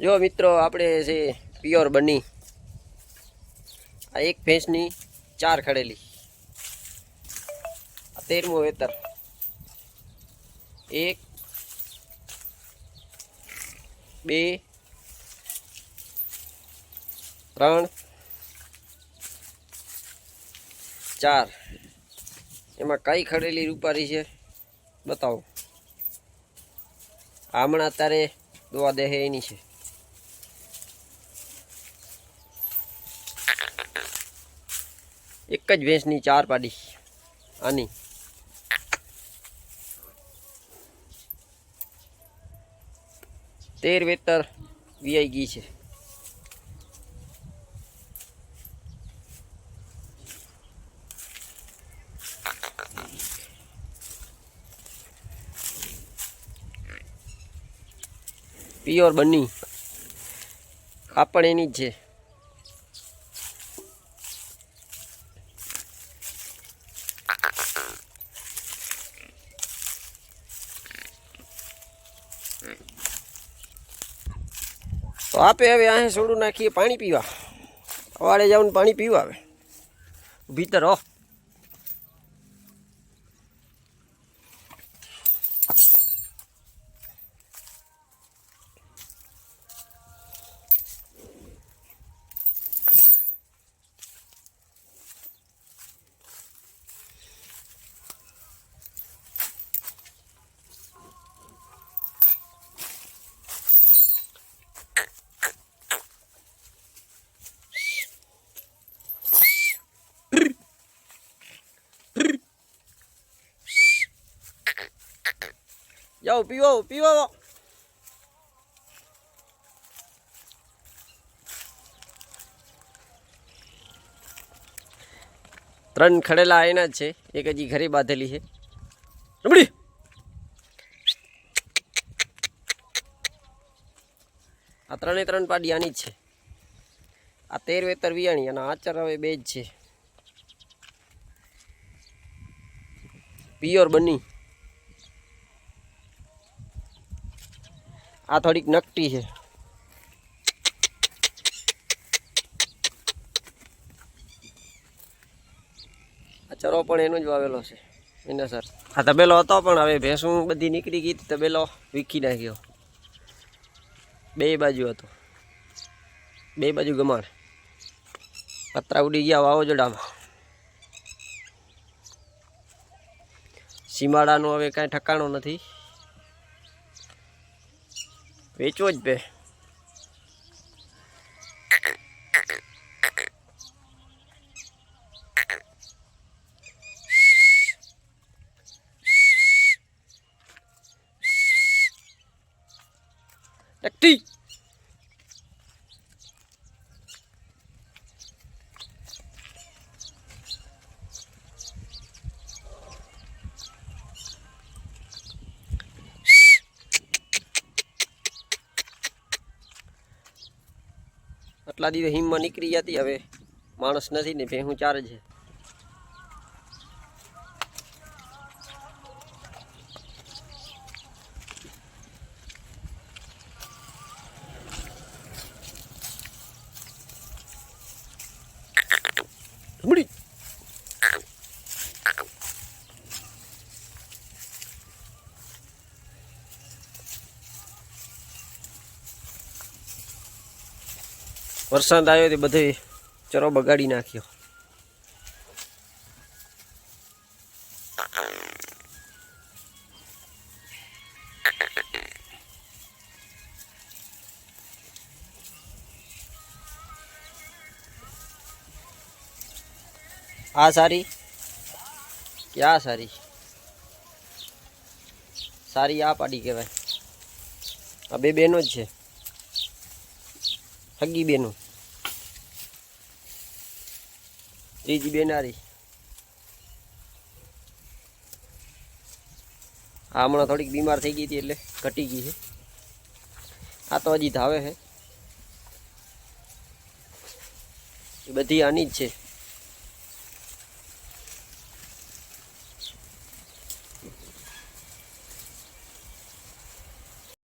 જો મિત્રો, આપણે છે પ્યોર બની, આ એક ભેંસની ચાર ખડેલી. આ તેરમું વેતર. એક, બે, ત્રણ, ચાર. એમાં કઈ ખડેલી રૂપારી છે? બતાવો. હમણાં અત્યારે દોવા દેહે એની છે. એક જ ભેંસની ચાર પાડી. આની. તેર વેતર વીઆઈ ગઈ છે. પ્યોર બની. કાપડ એની જ છે. તો આપે હવે અહીં સોડું નાખીએ, પાણી પીવા. અવાડે જાઉં પાણી પીવા આવે ભીતર હો જાઓ પીવો પીવો ત્રણ ખડેલા એના જ છે. એક હજી ઘરે બાંધેલી છે. રમડી આ ત્રણે ત્રણ પાડી જ છે. આ તેર વેતર વિયાણી અને આચર હવે બે જ છે. પિયોર બની. આ થોડીક નકટી છે. આ ચરો પણ એનો જ વાવેલો છે એના સર. આ તબેલો હતો પણ હવે ભેંસું બધી નીકળી ગઈ, તબેલો વીખી નાખ્યો. બે બાજુ હતો. બે બાજુ ગમાણ. પતરા ઉડી ગયા વાવાઝોડામાં. સીમાડાનું હવે કાંઈ ઠકાણો નથી. વેચવો જ બે એકટી આટલા દિવસ હિમમાં નીકળી જતી. હવે માણસ નથી ને ભેહું ચાર છે. વરસાદ આવ્યો તે બધે ચરો બગાડી નાખ્યો. આ સારી? ક્યાં સારી? સારી આ પાડી કહેવાય. આ બે બેનો જ છે. હગી બેનો. ત્રીજી બેનારી. આ હમણાં થોડીક બીમાર થઈ ગઈ હતી એટલે ઘટી ગઈ છે. આ તો હજી ધાવે છે. એ બધી આની જ છે.